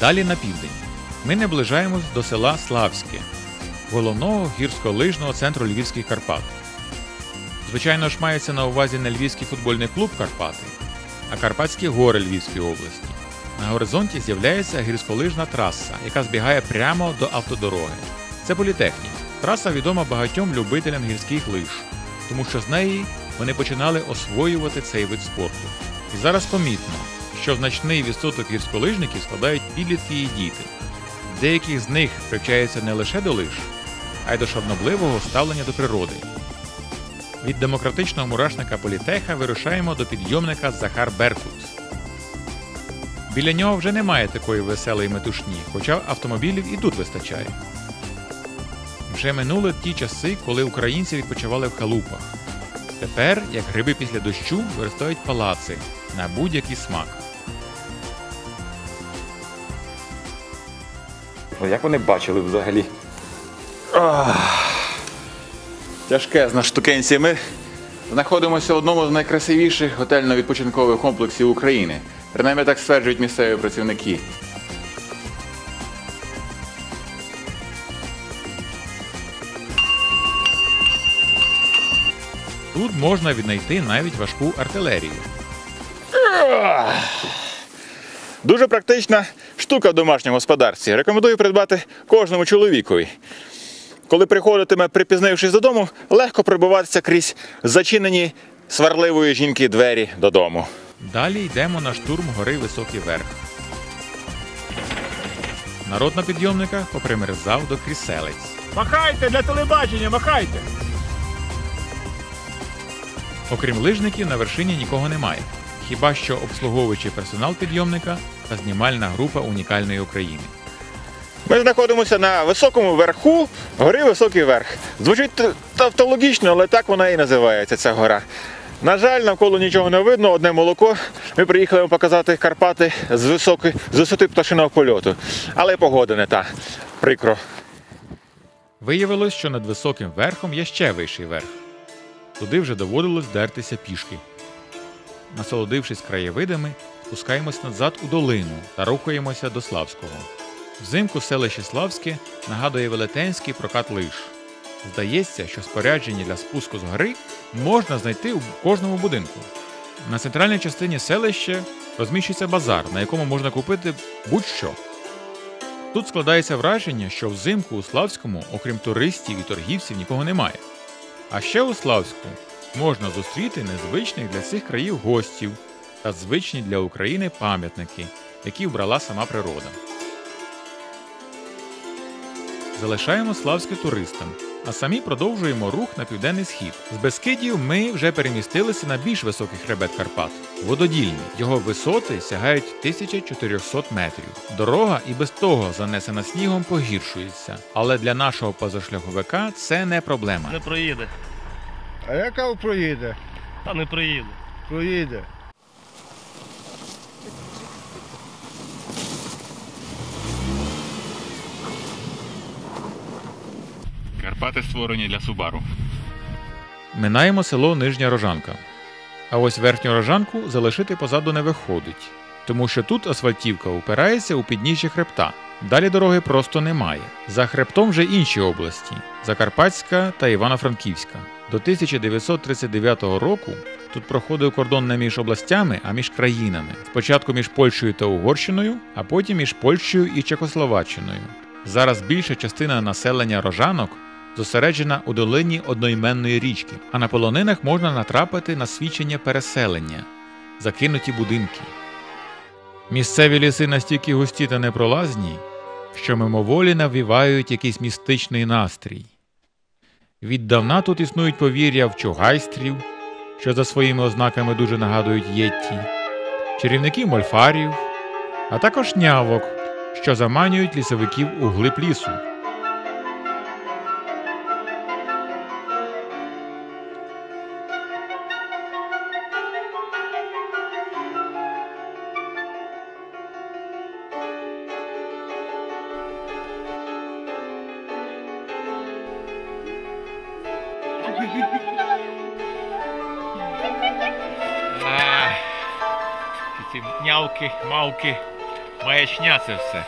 Далі на південь. Ми наближаємось до села Славське, головного гірськолижного центру Львівських Карпат. Звичайно ж, мається на увазі не Львівський футбольний клуб Карпати, а Карпатські гори Львівської області. На горизонті з'являється гірськолижна траса, яка збігає прямо до автодороги. Це політехнік. Траса відома багатьом любителям гірських лиж, тому що з неї вони починали освоювати цей вид спорту. І зараз помітно, що значний відсоток гірськолижників складають підлітки і діти. Деяких з них привчаються не лише до лиж, а й до шанобливого ставлення до природи. Від демократичного мурашника Політеха вирушаємо до підйомника Захар Беркут. Біля нього вже немає такої веселої метушні, хоча автомобілів і тут вистачає. Вже минули ті часи, коли українці відпочивали в халупах. Тепер, як гриби після дощу, виростають палаци на будь-який смак. Як вони бачили взагалі? Тяжкезна штукенція. Ми знаходимося в одному з найкрасивіших готельно-відпочинкових комплексів України. Принаймні так стверджують місцеві працівники. Тут можна віднайти навіть важку артилерію. Дуже практична штука в домашньому господарстві. Рекомендую придбати кожному чоловікові. Коли приходитиме, припізнившись додому, легко пробиватися крізь зачинені сварливої жінки двері додому. Далі йдемо на штурм гори Високий Верх. Народ на підйомниках попримерзав до кріселець. Махайте для телебачення, махайте! Окрім лижників, на вершині нікого немає. Хіба що обслуговуючий персонал підйомника та знімальна група унікальної України. Ми знаходимося на високому верху гори Високий Верх. Звучить тавтологічно, але так вона і називається ця гора. На жаль, навколо нічого не видно, одне молоко. Ми приїхали вам показати Карпати з, високи, з висоти пташиного польоту. Але погода не та. Прикро. Виявилось, що над високим верхом є ще вищий верх. Туди вже доводилось дертися пішки. Насолодившись краєвидами, спускаємось назад у долину та рухаємося до Славського. Взимку селище Славське нагадує велетенський прокат лиж. Здається, що спорядження для спуску з гори можна знайти у кожному будинку. На центральній частині селища розміщується базар, на якому можна купити будь-що. Тут складається враження, що взимку у Славському, окрім туристів і торгівців, нікого немає. А ще у Славську можна зустріти незвичних для цих країв гостів та звичні для України пам'ятники, які вбрала сама природа. Залишаємо Славське туристам, а самі продовжуємо рух на південний схід. З Бескидів ми вже перемістилися на більш високий хребет Карпат вододільні. Його висоти сягають 1400 метрів. Дорога і без того занесена снігом погіршується, але для нашого позашляховика це не проблема. Не проїде. А яка проїде? Та не проїде. Проїде. Карпати створені для Субару. Минаємо село Нижня Рожанка. А ось верхню рожанку залишити позаду не виходить, тому що тут асфальтівка упирається у підніжжя хребта. Далі дороги просто немає. За хребтом вже інші області Закарпатська та Івано-Франківська. До 1939 року тут проходив кордон не між областями, а між країнами. Спочатку між Польщею та Угорщиною, а потім між Польщею і Чехословаччиною. Зараз більша частина населення рожанок зосереджена у долині одноіменної річки, а на полонинах можна натрапити на свідчення переселення, закинуті будинки. Місцеві ліси настільки густі та непролазні, що мимоволі навівають якийсь містичний настрій. Віддавна тут існують повір'я в чугайстрів, що за своїми ознаками дуже нагадують єтті, чарівників мольфарів, а також нявок, що заманюють лісовиків у глиб лісу. Ці нявки, мавки, Маячня це все.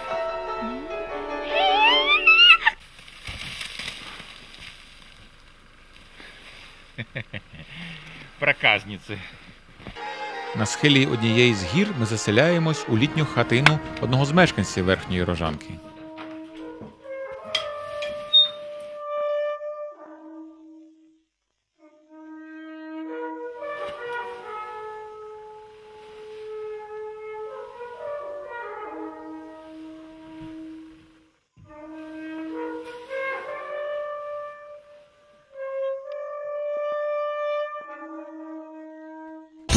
Проказниці. На схилі однієї з гір ми заселяємось у літню хатину одного з мешканців верхньої рожанки.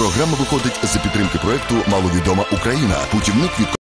Програма виходить за підтримки проекту Маловідома Україна. Путівник від